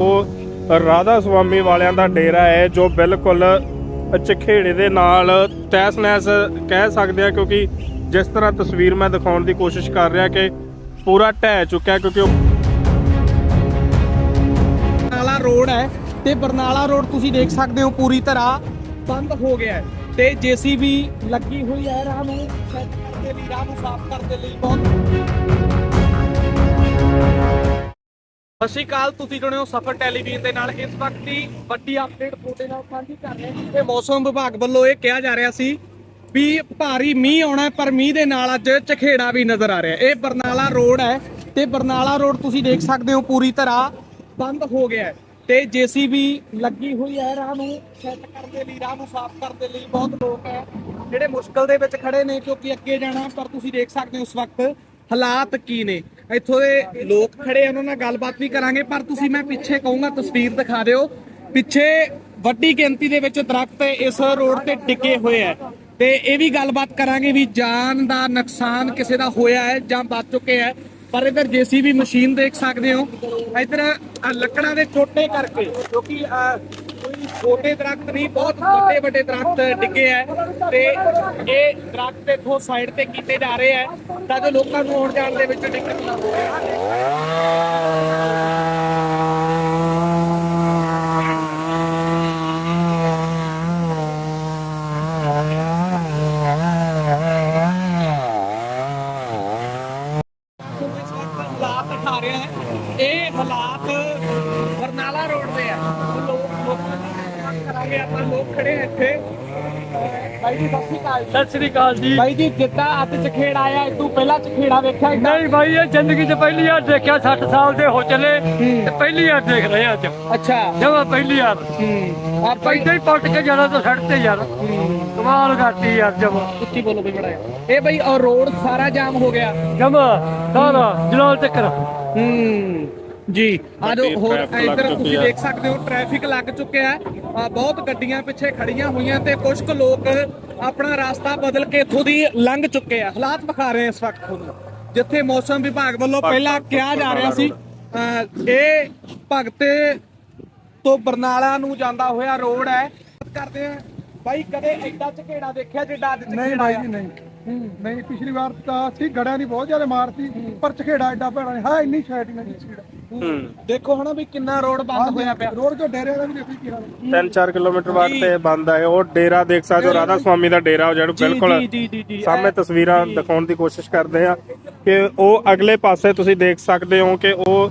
ਉਹ ਰਾਧਾ ਸੁਆਮੀ ਵਾਲਿਆਂ ਦਾ ਡੇਰਾ ਹੈ, ਜੋ ਬਿਲਕੁਲ ਚਖੇੜੇ ਦੇ ਨਾਲ ਤਹਿਸ ਨਹਿਸ ਕਹਿ ਸਕਦੇ ਆ, ਕਿਉਂਕਿ ਜਿਸ ਤਰ੍ਹਾਂ ਤਸਵੀਰ ਮੈਂ ਦਿਖਾਉਣ ਦੀ ਕੋਸ਼ਿਸ਼ ਕਰ ਰਿਹਾ ਕਿ ਪੂਰਾ ਢਹਿ ਚੁੱਕਿਆ ਕਿਉਂਕਿ ਉਹ ਬਰਨਾਲਾ ਰੋਡ ਹੈ ਤੇ ਬਰਨਾਲਾ ਰੋਡ ਤੁਸੀਂ ਦੇਖ ਸਕਦੇ ਹੋ ਪੂਰੀ ਤਰ੍ਹਾਂ ਬੰਦ ਹੋ ਗਿਆ ਹੈ ਤੇ ਜੀਸੀਬੀ ਲੱਗੀ ਹੋਈ ਹੈ ਰਾਹ ਨੂੰ ਸੈੱਟ ਕਰਨ ਦੇ ਲਈ, ਰਾਹ ਨੂੰ ਸਾਫ਼ ਕਰਨ ਦੇ ਲਈ ਬਹੁਤ ਸਤਿ ਸ਼੍ਰੀ ਅਕਾਲ, ਤੁਸੀਂ ਜੁੜੇ ਹੋ ਸਫਰ ਟੈਲੀਵਿਜ਼ਨ ਦੇ ਨਾਲ। ਇਸ ਵਕਤ ਦੀ ਵੱਡੀ ਅਪਡੇਟ ਤੁਹਾਡੇ ਨਾਲ ਸਾਂਝੀ ਕਰ ਰਹੇ ਹਾਂ। ਤੇ ਮੌਸਮ ਵਿਭਾਗ ਵੱਲੋਂ ਇਹ ਕਿਹਾ ਜਾ ਰਿਹਾ ਸੀ ਵੀ ਭਾਰੀ ਮੀਂਹ ਆਉਣਾ ਪਰ ਮੀਂਹ ਦੇ ਨਾਲ ਅੱਜ ਝਖੇੜਾ ਵੀ ਨਜ਼ਰ ਆ ਰਿਹਾ ਇਹ ਬਰਨਾਲਾ ਰੋਡ ਹੈ ਤੇ ਬਰਨਾਲਾ ਰੋਡ ਤੁਸੀਂ ਦੇਖ ਸਕਦੇ ਹੋ ਪੂਰੀ ਤਰ੍ਹਾਂ ਬੰਦ ਹੋ ਗਿਆ ਹੈ ਤੇ ਜੀਸੀਬੀ ਲੱਗੀ ਹੋਈ ਹੈ ਰਾਹ ਨੂੰ ਸੈੱਟ ਕਰਨ ਦੇ ਲਈ, ਰਾਹ ਨੂੰ ਸਾਫ਼ ਕਰਨ ਦੇ ਲਈ ਬਹੁਤ ਲੋਕ ਹੈ, ਜਿਹੜੇ ਮੁਸ਼ਕਲ ਦੇ ਵਿੱਚ ਖੜੇ ਨੇ ਕਿਉਂਕਿ ਅੱਗੇ ਜਾਣਾ ਪਰ ਤੁਸੀਂ ਦੇਖ ਸਕਦੇ ਹੋ ਇਸ ਵਕਤ ਹਾਲਾਤ ਕੀ ਨੇ। ਇੱਥੋਂ ਦੇ ਲੋਕ ਖੜੇ ਆ, ਉਹਨਾਂ ਨਾਲ ਗੱਲਬਾਤ ਵੀ ਕਰਾਂਗੇ, ਪਰ ਤੁਸੀਂ ਮੈਂ ਪਿੱਛੇ ਕਹੂੰਗਾ, ਤਸਵੀਰ ਦਿਖਾ ਦਿਓ। ਪਿੱਛੇ ਵੱਡੀ ਗਿਣਤੀ ਦੇ ਵਿੱਚ ਦਰਖਤ ਇਸ ਰੋਡ ਤੇ ਟਿਕੇ ਹੋਏ ਆ। ਤੇ ਇਹ ਵੀ ਗੱਲਬਾਤ ਕਰਾਂਗੇ ਵੀ ਜਾਨ ਦਾ ਨੁਕਸਾਨ ਕਿਸੇ ਦਾ ਹੋਇਆ ਹੈ ਜਾਂ ਬਚ ਚੁੱਕੇ ਹੈ ਪਰ ਇਧਰ ਜੀਸੀਬੀ ਮਸ਼ੀਨ ਦੇਖ ਸਕਦੇ ਹੋ। ਇਧਰ ਲੱਕੜਾਂ ਦੇ ਟੋਟੇ ਕਰਕੇ ਕਿਉਂਕਿ ਛੋਟੇ ਦਰਖਤ ਨਹੀਂ, ਬਹੁਤ ਵੱਡੇ ਵੱਡੇ ਦਰਖਤ ਡਿੱਗੇ ਹੈ ਤੇ ਇਹ ਦਰਖਤ ਦੇਖੋ ਸਾਈਡ ਤੇ ਕੀਤੇ ਜਾ ਰਹੇ ਹੈ ਤਾਂ ਜੋ ਲੋਕਾਂ ਨੂੰ ਆਉਣ ਜਾਣ ਦੇ ਵਿੱਚ ਦਿੱਕਤ ਨਾ ਹੋਵੇ। ਹਾਲਾਤ ਇਹ ਹਾਲਾਤ ਬਰਨਾਲਾ ਰੋਡ ਤੇ ਆ ਲੋਕ ਲੋਕਾਂ ਕਰਾਂਗੇ ਆਪਾਂ ਲੋਕ ਖੜੇ ਆ ਇੱਥੇ। ਅਹ ਬਾਈ ਜੀ ਸਤਿ ਸ਼੍ਰੀ ਅਕਾਲ ਜੀ। ਸਤਿ ਸ੍ਰੀ ਅਕਾਲ ਜੀ। ਬਾਈ ਜੀ ਜਿੱਦਾਂ ਅੱਜ ਚਖੇੜਾ ਆਇਆ ਇਹ ਤੋਂ ਪਹਿਲਾਂ ਚਖੇੜਾ ਵੇਖਿਆ ਏਦਾਂ? ਨਹੀਂ ਭਾਈ ਇਹ ਜ਼ਿੰਦਗੀ 'ਚ ਪਹਿਲੀ ਵਾਰ ਦੇਖਿਆ 60 ਸਾਲ ਦੇ ਹੋ ਚੱਲੇ ਤੇ ਪਹਿਲੀ ਵਾਰ ਦੇਖ ਰਹੇ ਅੱਜ। ਅੱਛਾ। ਜਮਾ ਪਹਿਲੀ ਵਾਰ। ਹੂੰ। ਆ ਬਾਈ ਪੈਂਦੇ ਹੀ ਪੱਟ ਕੇ ਜਾਣਾ ਤਾਂ ਸੜਕ ਤੇ ਯਾਰ। ਕਮਾਲ ਕਰਤੀ ਯਾਰ ਜਮਾ। ਉੱਚੀ ਬੋਲੋ ਵੀ ਬੜਾ ਇਹ ਬਾਈ ਰੋਡ ਸਾਰਾ ਜਾਮ ਹੋ ਗਿਆ। ਜਮਾ ਸਾਰਾ ਜਲਾਲ ਤੱਕ ਹੂੰ। ਜੀ। ਆ ਜੋ ਵੱਡੀ ਹੋਰ ਇੱਧਰ ਤੁਸੀਂ। ਦੇਖ ਸਕਦੇ ਹੋ ਟ੍ਰੈਫਿਕ ਲੱਗ ਚੁੱਕਿਆ ਹੈ। ਆ ਬਹੁਤ ਗੱਡੀਆਂ ਪਿੱਛੇ ਖੜੀਆਂ ਹੋਈਆਂ ਤੇ ਕੁਝ ਕੁ ਲੋਕ ਆਪਣਾ ਰਸਤਾ ਬਦਲ ਕੇ ਇੱਥੋਂ ਦੀ ਲੰਘ ਚੁੱਕੇ ਆ। ਹਾਲਾਤ ਵਿਖਾ ਰਹੇ ਆ ਇਸ ਵਕਤ ਤੁਹਾਨੂੰ। ਜਿੱਥੇ ਮੌਸਮ ਵਿਭਾਗ ਵੱਲੋਂ ਪਹਿਲਾਂ ਕਿਹਾ ਜਾ ਰਿਹਾ ਸੀ ਇਹ ਭਗਤੇ ਤੋਂ ਬਰਨਾਲਾ ਨੂੰ ਜਾਂਦਾ ਹੋਇਆ ਰੋਡ ਹੈ। ਕਰਦੇ ਆ ਬਾਈ ਕਦੇ ਐਡਾ ਝਕੇੜਾ ਦੇਖਿਆ ਜਿੱਡਾ ਅੱਜ ਨਹੀਂ ਝਕੇੜਾ ਬਾਈ ਆ? ਜੀ ਨਹੀਂ। ਨਹੀਂ ਪਿਛਲੀ ਵਾਰ ਤਾਂ ਸੀ ਗੜਿਆਂ ਦੀ ਬਹੁਤ ਜ਼ਿਆਦਾ ਮਾਰਤੀ ਪਰ ਚਖੇੜਾ ਐਡਾ ਭੈੜਾ ਨਹੀਂ। ਹਾਂ ਇੰਨੀ ਸ਼ਾਇਟ ਨਹੀਂ ਸੀ ਦੇਖੋ ਹਨਾ ਵੀ ਕਿੰਨਾ ਰੋਡ ਬੰਦ ਹੋਇਆ ਪਿਆ। ਰੋਡ ਜੋ ਡੇਰੇ ਦਾ ਵੀ ਦੇਖੀ ਕੀ ਹਾਲ ਹੈ 3-4 ਕਿਲੋਮੀਟਰ ਬਾਅਦ ਤੇ ਬੰਦ ਹੈ ਉਹ ਡੇਰਾ ਦੇਖ ਸਕਦੇ ਹੋ ਰਾਧਾ ਸੁਆਮੀ ਦਾ ਡੇਰਾ ਉਹ ਜਿਹੜਾ ਬਿਲਕੁਲ ਸਾਹਮਣੇ ਤਸਵੀਰਾਂ ਦਿਖਾਉਣ ਦੀ ਕੋਸ਼ਿਸ਼ ਕਰਦੇ ਆ ਕਿ ਉਹ ਅਗਲੇ ਪਾਸੇ ਤੁਸੀਂ ਦੇਖ ਸਕਦੇ ਹੋ ਕਿ ਉਹ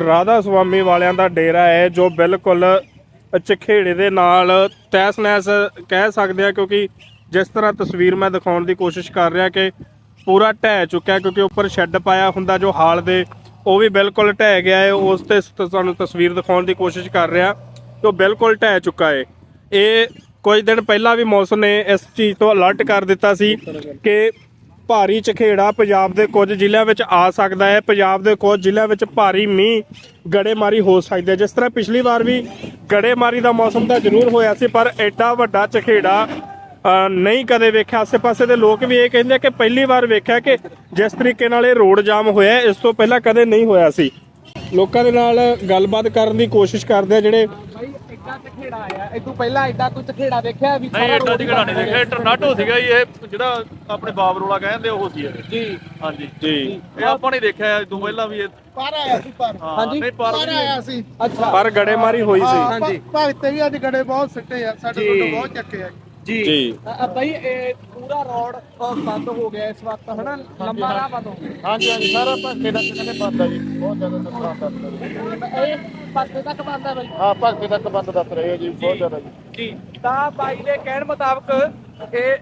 ਰਾਧਾ ਸੁਆਮੀ ਵਾਲਿਆਂ ਦਾ ਡੇਰਾ ਹੈ ਜੋ ਬਿਲਕੁਲ ਚਖੇੜੇ ਦੇ ਨਾਲ ਤਹਿਸ ਨਹਿਸ ਕਹਿ ਸਕਦੇ ਆ ਕਿਉਂਕਿ ਜਿਸ ਤਰ੍ਹਾਂ ਤਸਵੀਰ ਮੈਂ ਦਿਖਾਉਣ ਦੀ ਕੋਸ਼ਿਸ਼ ਕਰ ਰਿਹਾ ਕਿ ਪੂਰਾ ਢਹਿ ਚੁੱਕਿਆ ਕਿਉਂਕਿ ਉੱਪਰ ਸ਼ੈੱਡ ਪਾਇਆ ਹੁੰਦਾ ਜੋ ਹਾਲ ਦੇ ਉਹ ਵੀ ਬਿਲਕੁਲ ਢਹਿ ਗਿਆ ਹੈ ਉਸ ਤੇ ਤੁਹਾਨੂੰ ਤਸਵੀਰ ਦਿਖਾਉਣ ਦੀ ਕੋਸ਼ਿਸ਼ ਕਰ ਰਿਹਾ। ਕਿ ਉਹ ਬਿਲਕੁਲ ਢਹਿ ਚੁੱਕਾ ਹੈ ਇਹ ਕੁਝ ਦਿਨ ਪਹਿਲਾਂ ਵੀ ਮੌਸਮ ਨੇ ਇਸ ਚੀਜ਼ ਤੋਂ ਅਲਰਟ ਕਰ ਦਿੱਤਾ ਸੀ ਕਿ ਭਾਰੀ ਝਖੇੜਾ ਪੰਜਾਬ ਦੇ ਕੁਝ ਜ਼ਿਲ੍ਹਿਆਂ ਵਿੱਚ ਆ ਸਕਦਾ ਹੈ ਪੰਜਾਬ ਦੇ ਕੁਝ ਜ਼ਿਲ੍ਹਿਆਂ ਵਿੱਚ ਭਾਰੀ ਮੀਂਹ, ਗੜੇਮਾਰੀ ਹੋ ਸਕਦੀ ਹੈ ਜਿਸ ਤਰ੍ਹਾਂ ਪਿਛਲੀ ਵਾਰ ਵੀ ਗੜੇਮਾਰੀ ਦਾ ਮੌਸਮ ਤਾਂ ਜ਼ਰੂਰ ਹੋਇਆ ਸੀ, ਪਰ ਐਡਾ ਵੱਡਾ ਝਖੇੜਾ ਨਹੀਂ ਕਦੇ ਵੇਖਿਆ। ਆਸੇ-ਪਾਸੇ ਦੇ ਲੋਕ ਵੀ ਇਹ ਕਹਿੰਦੇ ਕਿ ਪਹਿਲੀ ਵਾਰ ਵੇਖਿਆ ਕਿ ਜਿਸ ਤਰੀਕੇ ਨਾਲ ਇਹ ਰੋਡ ਜਾਮ ਹੋਇਆ ਇਸ ਤੋਂ ਪਹਿਲਾਂ ਕਦੇ ਨਹੀਂ ਹੋਇਆ ਸੀ। ਲੋਕਾਂ ਦੇ ਨਾਲ ਗੱਲਬਾਤ ਕਰਨ ਦੀ ਕੋਸ਼ਿਸ਼ ਕਰਦੇ ਆ ਜਿਹੜੇ ਐਡਾ ਝਖੇੜਾ ਆਇਆ ਇਹ ਤੋਂ ਪਹਿਲਾਂ ਐਡਾ ਕੋਈ ਝਖੇੜਾ ਦੇਖਿਆ ਵੀ ਨਹੀਂ ਸਾਰਾ ਏਡਾ road ਦੀ ਹੀ ਘੜਾ ਨਹੀਂ ਬੰਦ ਹੋ ਦੇਖਿਆ। ਟਰਨਾਟੋ ਸੀਗਾ ਜੀ ਇਹ ਜਿਹੜਾ ਆਪਣੇ ਬਾਬ ਰੋਲਾ ਕਹਿੰਦੇ ਉਹ ਸੀ ਇਹ। ਜੀ। ਹਾਂਜੀ। ਜੀ। ਇਹ ਆਪਾਂ ਨੇ ਦੇਖਿਆ ਇਸ ਤੋਂ ਪਹਿਲਾਂ ਵੀ ਇਹ ਪਰ ਆਇਆ ਸੀ ਪਰ। ਹਾਂ, ਹਾਂਜੀ। ਨਹੀਂ ਪਰ ਪਰ ਆਇਆ ਸੀ। ਅੱਛਾ ਪਰ ਗੜੇਮਾਰੀ ਹੋਈ ਸੀ। ਹਾਂਜੀ। ਭਗਤੇ ਵੀ ਅੱਜ ਗੜੇ ਬਹੁਤ ਸਿੱਟੇ ਆ ਸਾਡੇ। ਕੋਲ ਬਹੁਤ ਚੱਕੇ ਆ। ਜੀ। ਜੀ। ਅ, ਅ, ਭਾਈ ਇਹ ਪੂਰਾ ਰੋਡ ਬੰਦ ਹੋ ਗਿਆ ਇਸ ਵਕਤ ਹਨਾ? ਲੰਬਾ ਰਾਹ ਬੰਦ ਹੋ ਗਿਆ। ਹਾਂਜੀ ਹਾਂਜੀ। ਸਾਰਾ ਭਗਤੇ ਦਾ ਕਿਹਨੇ ਬੰਦ ਆ ਜੀ। ਬਹੁਤ ਜ਼ਿਆਦਾ ਨੁਕਸਾਨ ਦੱਸ ਇਹ ਪਾਸੇ ਤੱਕ ਬੰਦ ਹੈ ਭਾਈ ਹਾਂ ਭਗਤੇ ਤੱਕ ਬੰਦ ਦੱਸ ਰਹੇ ਆ ਜੀ। ਬਹੁਤ ਜ਼ਿਆਦਾ ਜੀ। ਜੀ। ਤਾਂ ਬਾਈ ਦੇ ਕਹਿਣ ਮੁਤਾਬਕ ਇਹ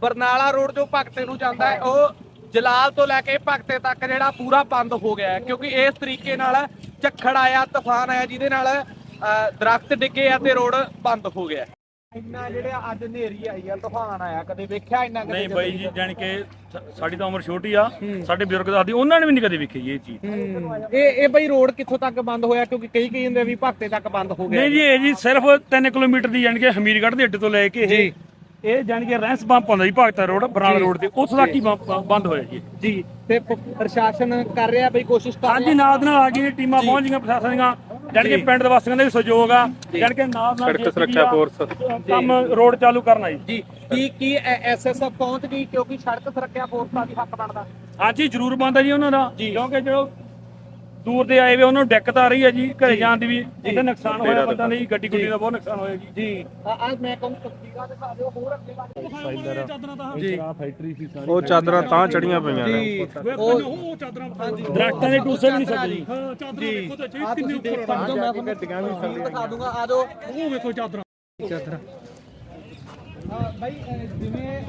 ਬਰਨਾਲਾ ਰੋਡ ਜੋ ਭਗਤੇ ਨੂੰ ਜਾਂਦਾ ਹੈ ਉਹ ਜਲਾਲ ਤੋਂ ਲੈ ਕੇ ਭਗਤੇ ਤੱਕ ਜਿਹੜਾ ਪੂਰਾ ਬੰਦ ਹੋ ਗਿਆ ਹੈ। ਕਿਉਂਕਿ ਇਸ ਤਰੀਕੇ ਨਾਲ ਝੱਖੜ ਆਇਆ ਤੂਫਾਨ ਆਇਆ ਜਿਹਦੇ ਨਾਲ ਅ, ਦਰਖਤ ਡਿੱਗੇ ਆ ਤੇ ਰੋਡ ਬੰਦ ਹੋ ਗਿਆ ਇੰਨਾ ਜਿਹੜਾ ਅੱਜ ਹਨੇਰੀ ਆਈ ਆ ਤੂਫਾਨ ਆਇਆ ਕਦੇ ਵੇਖਿਆ ਇੰਨਾ ਕਦੇ ਨਹੀਂ ਬਾਈ ਜੀ ਜਾਣ ਕੇ ਸਾਡੀ ਤਾਂ ਉਮਰ ਛੋਟੀ ਆ ਸਾਡੇ ਬਜ਼ੁਰਗ ਦਾਦੀ ਉਹਨਾਂ ਨੇ ਵੀ ਨਹੀਂ ਕਦੇ ਵੇਖੀ ਇਹ ਚੀਜ਼। ਇਹ ਇਹ ਬਈ ਰੋਡ ਕਿੱਥੋਂ ਤੱਕ ਬੰਦ ਹੋਇਆ? ਕਿਉਂਕਿ ਕਈ ਕਈ ਹੁੰਦੇ ਆ ਵੀ ਭਗਤੇ ਤੱਕ ਬੰਦ ਹੋ ਗਿਆ ਨਹੀਂ ਜੀ ਇਹ ਜੀ ਸਿਰਫ 3 ਕਿਲੋਮੀਟਰ ਦੀ ਜਾਣ ਕੇ ਹਮੀਰਗੜ੍ਹ ਦੇ ਅੱਡੇ ਤੋਂ ਲੈ ਕੇ ਇਹ ਇਹ ਜਾਣ ਕੇ ਰੈਂਸ ਪੰਪ ਆਉਂਦਾ ਜੀ ਭਗਤਾ ਰੋਡ ਬਰਾਲ ਰੋਡ ਤੇ ਉਸ ਤੱਕ ਹੀ ਬੰਪ- ਬੰਦ ਹੋਇਆ ਜੀ ਜੀ ਤੇ ਪ੍ਰਸ਼ਾਸਨ ਕਰ ਰਿਹਾ ਬਈ ਕੋਸ਼ਿਸ਼ ਕਰ ਹਾਂਜੀ ਨਾਲ ਦੇ ਨਾਲ ਆ ਗਈਆਂ ਟੀਮਾਂ ਪਹੁੰਚ ਗਈਆਂ ਪ੍ਰਸ਼ਾਸਨ ਦੀਆਂ। ਜਾਣੀ ਕਿ ਪਿੰਡ ਦੇ ਵਾਸੀਆਂ ਦਾ ਵੀ ਸਹਿਯੋਗ ਆ ਜਾਣੀ ਕਿ ਨਾਲ ਨਾਲ ਸੜਕ ਸੁਰੱਖਿਆ ਫੋਰਸ ਕੰਮ ਰੋਡ ਚਾਲੂ ਕਰਨਾ ਜੀ। ਜੀ ਕੀ ਕੀ ਐਸਐਸਐਫ ਪਹੁੰਚ ਗਈ ਕਿਉਂਕਿ ਸੜਕ ਸੁਰੱਖਿਆ ਫੋਰਸ ਦਾ ਵੀ ਹੱਕ ਬਣਦਾ? ਹਾਂਜੀ ਜ਼ਰੂਰ ਬੰਦਾ ਜੀ ਉਹਨਾਂ ਦਾ। ਕਿਉਂਕਿ ਜੋ ਦੂਰ ਦੇ ਆਏ ਵੇ ਉਹਨਾਂ ਨੂੰ ਦਿੱਕਤ ਆ ਰਹੀ ਹੈ ਜੀ ਘਰੇ ਜਾਣ ਦੀ ਵੀ ਇਹਦਾ ਨੁਕਸਾਨ ਹੋਇਆ ਪਤਾ ਨਹੀਂ ਗੱਡੀ ਗੁੱਡੀ ਦਾ ਬਹੁਤ ਨੁਕਸਾਨ ਹੋਇਆ ਜੀ। ਜੀ। ਅੱਜ ਮੈਂ ਕਹੂੰ ਤਸਵੀਰਾਂ ਦਿਖਾ ਦਿਓ ਹੋਰ ਅੱਗੇ ਲੱਗ ਉਹ ਚਾਦਰਾਂ ਤਾਂ ਚੜੀਆਂ ਪਈਆਂ ਨੇ। ਉਹ ਦਰਖਤਾਂ ਦੇ ਟੂਸੇ ਵੀ ਨਹੀਂ ਸਕਦੇ ਜੀ। ਆ ਤੁਸੀਂ ਦੇਖ ਸਕਦੇ ਹੋ ਮੈਂ ਤੁਹਾਨੂੰ ਗੱਡੀਆਂ ਵੀ ਥੱਲੇ ਦਿਖਾ ਦੂੰਗਾ ਆ ਜਾਓ। ਉਹ ਵੇਖੋ ਚਾਦਰਾਂ। ਚਾਦਰਾਂ ਬਾਈ ਜਿਵੇਂ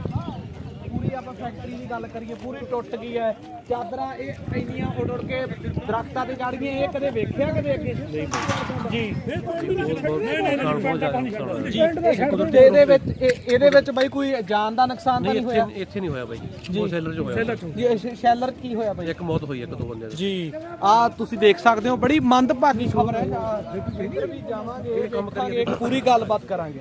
ਪੂਰੀ ਆਪਾਂ ਫੈਕਟਰੀ ਦੀ ਗੱਲ ਕਰੀਏ ਪੂਰੀ ਟੁੱਟ ਗਈ ਹੈ। ਚਾਦਰਾਂ ਇਹ ਇੰਨੀਆਂ ਉੱਡ ਉੱਡ ਕੇ ਦਰਖਤਾਂ ਤੇ ਚੜ ਗਈਆਂ ਇਹ ਕਦੇ ਵੇਖਿਆ ਕਦੇ ਅੱਗੇ? ਜੀ। ਤੇ ਇਹਦੇ ਵਿੱਚ ਇਹ- ਇਹਦੇ ਵਿੱਚ ਬਾਈ ਕੋਈ ਜਾਨ ਦਾ ਨੁਕਸਾਨ ਤਾਂ ਨਹੀਂ ਹੋਇਆ? ਇੱਥੇ ਨਹੀਂ ਹੋਇਆ ਬਾਈ ਉਹ ਸੈਲਰ ਚ ਹੋਇਆ। ਜੀ ਸ਼ੈਲਰ ਕੀ ਹੋਇਆ ਬਾਈ? ਇੱਕ ਮੌਤ ਹੋਈ ਇੱਕ ਦੋ ਬੰਦਿਆਂ ਦੀ। ਜੀ। ਆ ਤੁਸੀਂ ਦੇਖ ਸਕਦੇ ਹੋ ਬੜੀ ਮੰਦਭਾਗੀ ਖਬਰ ਹੈ। ਆ, ਇੱਧਰ ਵੀ ਜਾਵਾਂਗੇ ਦੇਖਾਂਗੇ ਪੂਰੀ ਗੱਲਬਾਤ ਕਰਾਂਗੇ।